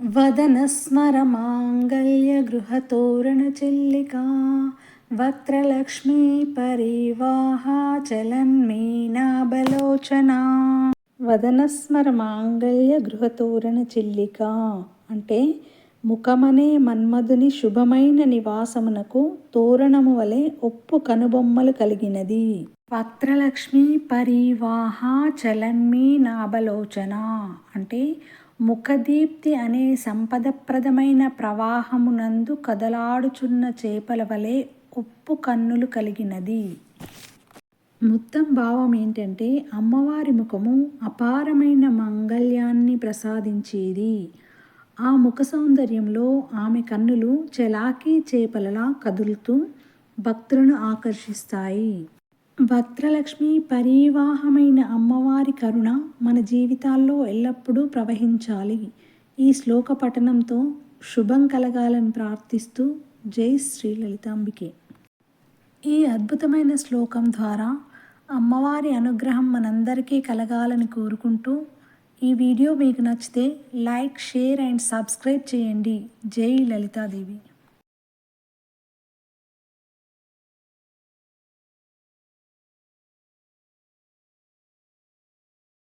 वदनस्मरमाङ्गल्यगृहतोरणचिल्लिका वक्त्रलक्ष्मी परिवाहा చలన్మీనాబలోచన వదనస్మర మాంగళ్య గృహతోరణ చిల్లిక అంటే ముఖమనే మన్మధుని శుభమైన నివాసమునకు తోరణము వలె ఒప్పు కనుబొమ్మలు కలిగినది వక్త్రలక్ష్మి పరివాహ చలన్మీ నాబలోచన అంటే ముఖదీప్తి అనే సంపదప్రదమైన ప్రవాహమునందు కదలాడుచున్న చేపల వలె ఉప్పు కన్నులు కలిగినది. మొత్తం భావం ఏంటంటే అమ్మవారి ముఖము అపారమైన మంగళ్యాన్ని ప్రసాదించేది. ఆ ముఖ సౌందర్యంలో ఆమె కన్నులు చలాకీ చేపలలా కదులుతూ భక్తులను ఆకర్షిస్తాయి. భద్రలక్ష్మి పరివాహమైన అమ్మవారి కరుణ మన జీవితాల్లో ఎల్లప్పుడూ ప్రవహించాలి. ఈ శ్లోక పఠనంతో శుభం కలగాలని ప్రార్థిస్తూ జై శ్రీ లలితాంబికే. ఈ అద్భుతమైన శ్లోకం ద్వారా అమ్మవారి అనుగ్రహం మనందరికీ కలగాలని కోరుకుంటూ ఈ వీడియో మీకు నచ్చితే లైక్ షేర్ అండ్ సబ్స్క్రైబ్ చేయండి. జై లలితాదేవి.